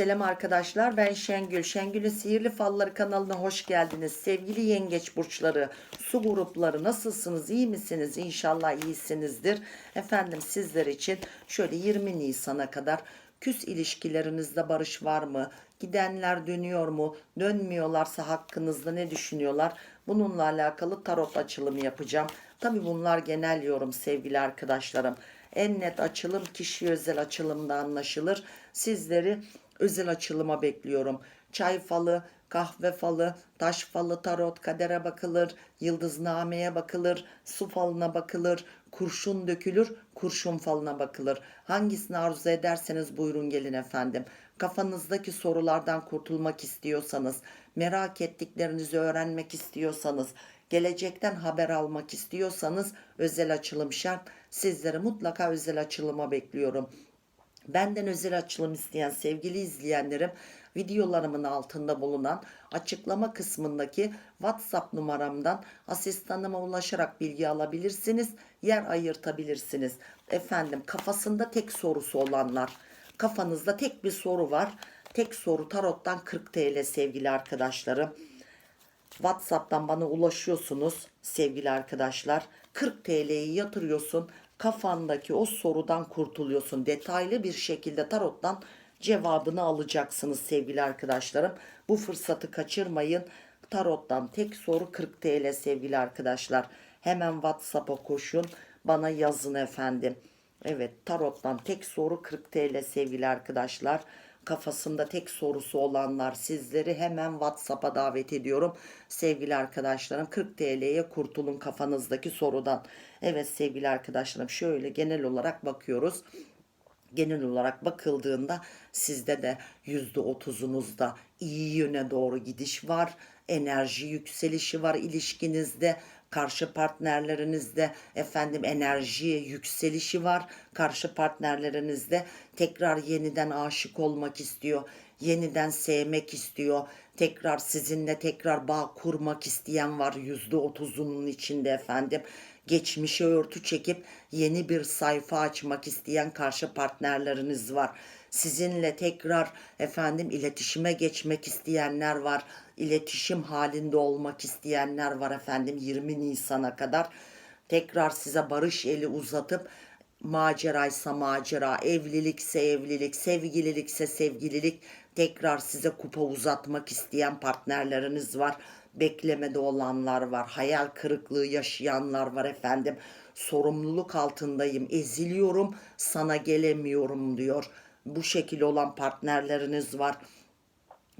Selam arkadaşlar ben Şengül. Şengül'ün Sihirli Falları kanalına hoş geldiniz. Sevgili yengeç burçları, su grupları nasılsınız? iyi misiniz? İnşallah iyisinizdir. Efendim sizler için şöyle 20 Nisan'a kadar küs ilişkilerinizde barış var mı? Gidenler dönüyor mu? Dönmüyorlarsa hakkınızda ne düşünüyorlar? Bununla alakalı tarot açılımı yapacağım. Tabi bunlar genel yorum sevgili arkadaşlarım. En net açılım kişi özel açılımda anlaşılır. Sizleri özel açılıma bekliyorum. Çay falı, kahve falı, taş falı, tarot, kadere bakılır, yıldıznameye bakılır, su falına bakılır, kurşun dökülür, kurşun falına bakılır. Hangisini arzu ederseniz buyurun gelin efendim. Kafanızdaki sorulardan kurtulmak istiyorsanız, merak ettiklerinizi öğrenmek istiyorsanız, gelecekten haber almak istiyorsanız özel açılım şart. Sizleri mutlaka özel açılıma bekliyorum. Benden özel açılım isteyen sevgili izleyenlerim videolarımın altında bulunan açıklama kısmındaki WhatsApp numaramdan asistanıma ulaşarak bilgi alabilirsiniz. Yer ayırtabilirsiniz. Efendim kafasında tek sorusu olanlar kafanızda tek bir soru var. Tek soru tarottan 40 TL sevgili arkadaşlarım. WhatsApp'tan bana ulaşıyorsunuz sevgili arkadaşlar. 40 TL'yi yatırıyorsun. Kafandaki o sorudan kurtuluyorsun. Detaylı bir şekilde tarottan cevabını alacaksınız sevgili arkadaşlarım. Bu fırsatı kaçırmayın. Tarottan tek soru 40 TL sevgili arkadaşlar. Hemen WhatsApp'a koşun. Bana yazın efendim. Evet tarottan tek soru 40 TL sevgili arkadaşlar. Kafasında tek sorusu olanlar sizleri hemen WhatsApp'a davet ediyorum. Sevgili arkadaşlarım 40 TL'ye kurtulun kafanızdaki sorudan. Evet sevgili arkadaşlarım şöyle genel olarak bakıyoruz genel olarak bakıldığında sizde de yüzde otuzunuzda iyi yöne doğru gidiş var. Enerji yükselişi var ilişkinizde. Karşı partnerlerinizde efendim enerji yükselişi var. Karşı partnerlerinizde tekrar yeniden aşık olmak istiyor. Yeniden sevmek istiyor. Tekrar sizinle tekrar bağ kurmak isteyen var yüzde otuzunun içinde efendim geçmişe örtü çekip yeni bir sayfa açmak isteyen karşı partnerleriniz var. Sizinle tekrar efendim iletişime geçmek isteyenler var. İletişim halinde olmak isteyenler var efendim 20 Nisan'a kadar. Tekrar size barış eli uzatıp maceraysa macera, evlilikse evlilik, sevgililikse sevgililik tekrar size kupa uzatmak isteyen partnerleriniz var. Beklemede olanlar var, hayal kırıklığı yaşayanlar var efendim. Sorumluluk altındayım, eziliyorum, sana gelemiyorum diyor. Bu şekil olan partnerleriniz var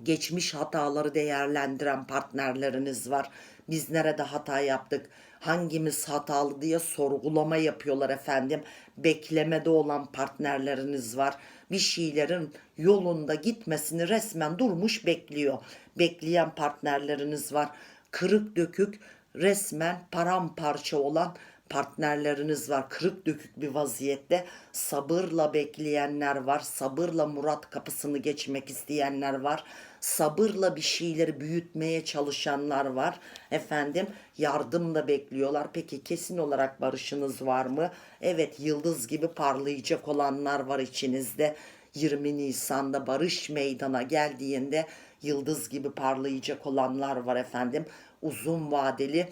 geçmiş hataları değerlendiren partnerleriniz var. Biz nerede hata yaptık? Hangimiz hatalı diye sorgulama yapıyorlar efendim. Beklemede olan partnerleriniz var. Bir şeylerin yolunda gitmesini resmen durmuş bekliyor. Bekleyen partnerleriniz var. Kırık dökük resmen paramparça olan partnerleriniz var. Kırık dökük bir vaziyette sabırla bekleyenler var. Sabırla Murat kapısını geçmek isteyenler var. Sabırla bir şeyleri büyütmeye çalışanlar var. Efendim yardım da bekliyorlar. Peki kesin olarak barışınız var mı? Evet yıldız gibi parlayacak olanlar var içinizde. 20 Nisan'da barış meydana geldiğinde yıldız gibi parlayacak olanlar var efendim. Uzun vadeli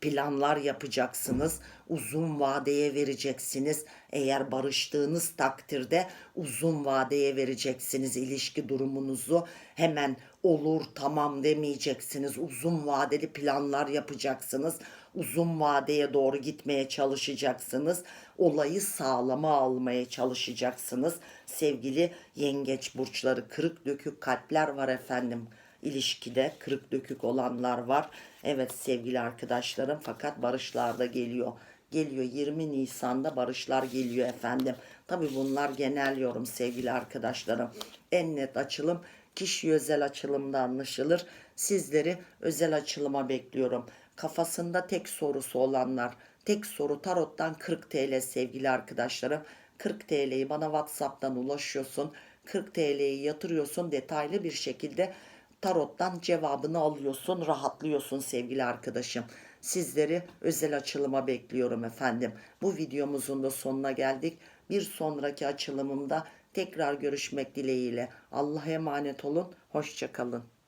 planlar yapacaksınız. Uzun vadeye vereceksiniz. Eğer barıştığınız takdirde uzun vadeye vereceksiniz ilişki durumunuzu. Hemen olur tamam demeyeceksiniz. Uzun vadeli planlar yapacaksınız. Uzun vadeye doğru gitmeye çalışacaksınız. Olayı sağlama almaya çalışacaksınız. Sevgili yengeç burçları kırık dökük kalpler var efendim ilişkide kırık dökük olanlar var. Evet sevgili arkadaşlarım fakat barışlar da geliyor. Geliyor 20 Nisan'da barışlar geliyor efendim. Tabi bunlar genel yorum sevgili arkadaşlarım. En net açılım kişi özel açılımda anlaşılır. Sizleri özel açılıma bekliyorum. Kafasında tek sorusu olanlar, tek soru tarottan 40 TL sevgili arkadaşlarım. 40 TL'yi bana WhatsApp'tan ulaşıyorsun. 40 TL'yi yatırıyorsun detaylı bir şekilde tarottan cevabını alıyorsun, rahatlıyorsun sevgili arkadaşım. Sizleri özel açılıma bekliyorum efendim. Bu videomuzun da sonuna geldik. Bir sonraki açılımımda tekrar görüşmek dileğiyle. Allah'a emanet olun. Hoşçakalın.